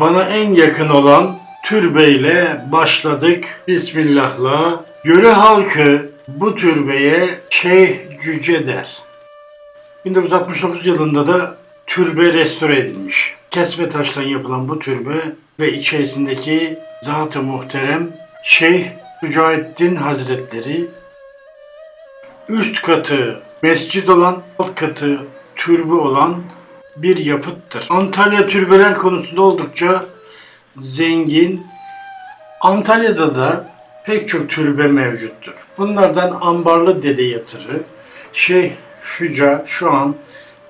Bana en yakın olan türbeyle başladık. Bismillah'la. Yöre halkı bu türbeye Şeyh Cüce der. 1969 yılında da türbe restore edilmiş. Kesme taştan yapılan bu türbe ve içerisindeki Zat-ı Muhterem Şeyh Mücahittin Hazretleri üst katı mescid olan, alt katı türbe olan bir yapıttır. Antalya türbeler konusunda oldukça zengin. Antalya'da da pek çok türbe mevcuttur. Bunlardan Ambarlı Dede Yatırı, Şeyh Şuca şu an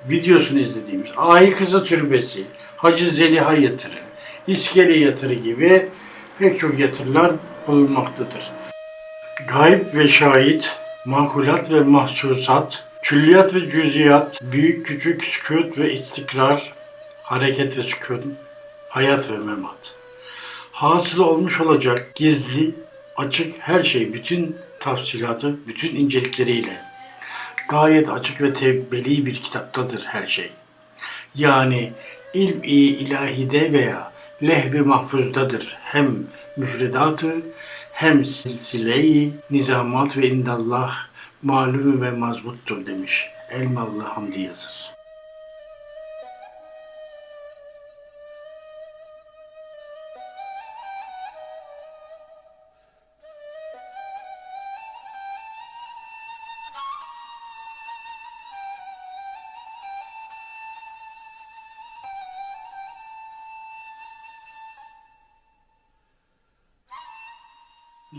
videosunu izlediğimiz Ay Kızı Türbesi, Hacı Zeliha Yatırı, İskele Yatırı gibi pek çok yatırlar bulunmaktadır. Gayb ve şahit, makulat ve mahsusat, külliyat ve cüziyat, büyük küçük sükut ve istikrar, hareket ve sükun, hayat ve memat. Hasıl olmuş olacak gizli, açık her şey, bütün tafsilatı, bütün incelikleriyle gayet açık ve tevbeli bir kitaptadır her şey. Yani ilm-i ilahide veya lehvi mahfuzdadır hem müfredatı hem silsile-i nizamat ve indallah malum ve mazbuttur demiş. Elmalı Hamdi yazır.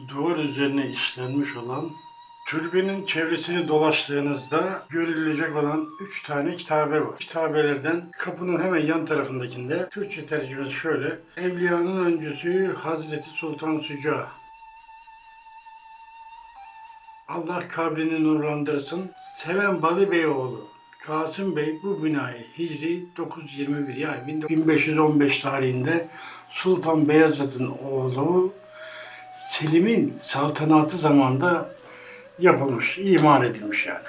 duvar üzerine işlenmiş olan türbenin çevresini dolaştığınızda görülecek olan üç tane kitabe var. Kitabelerden kapının hemen yan tarafındakinde Türkçe tercümesi şöyle. Evliyanın öncüsü Hazreti Sultan Süca. Allah kabrini nurlandırsın. Seven Balı Beyoğlu. Kasım Bey bu binayı Hicri 921 yani 1515 tarihinde Sultan Beyazıt'ın oğlu Selim'in saltanatı zamanında yapılmış, iman edilmiş yani.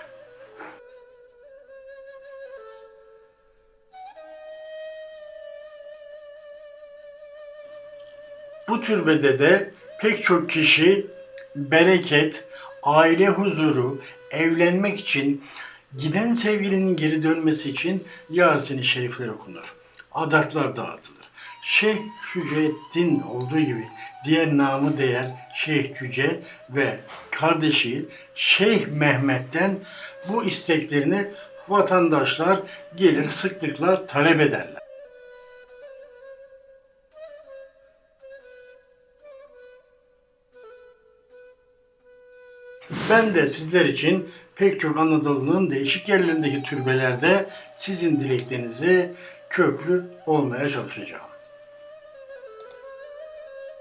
Bu türbede de pek çok kişi bereket, aile huzuru, evlenmek için, giden sevgilinin geri dönmesi için Yasin-i Şerifler okunur. Adaklar dağıtılır. Şeyh Şücettin olduğu gibi diğer namı değer Şeyh Cüce ve kardeşi Şeyh Mehmet'ten bu isteklerini vatandaşlar gelir sıklıkla talep ederler. Ben de sizler için pek çok Anadolu'nun değişik yerlerindeki türbelerde sizin dileklerinizi köprü olmaya çalışacağım.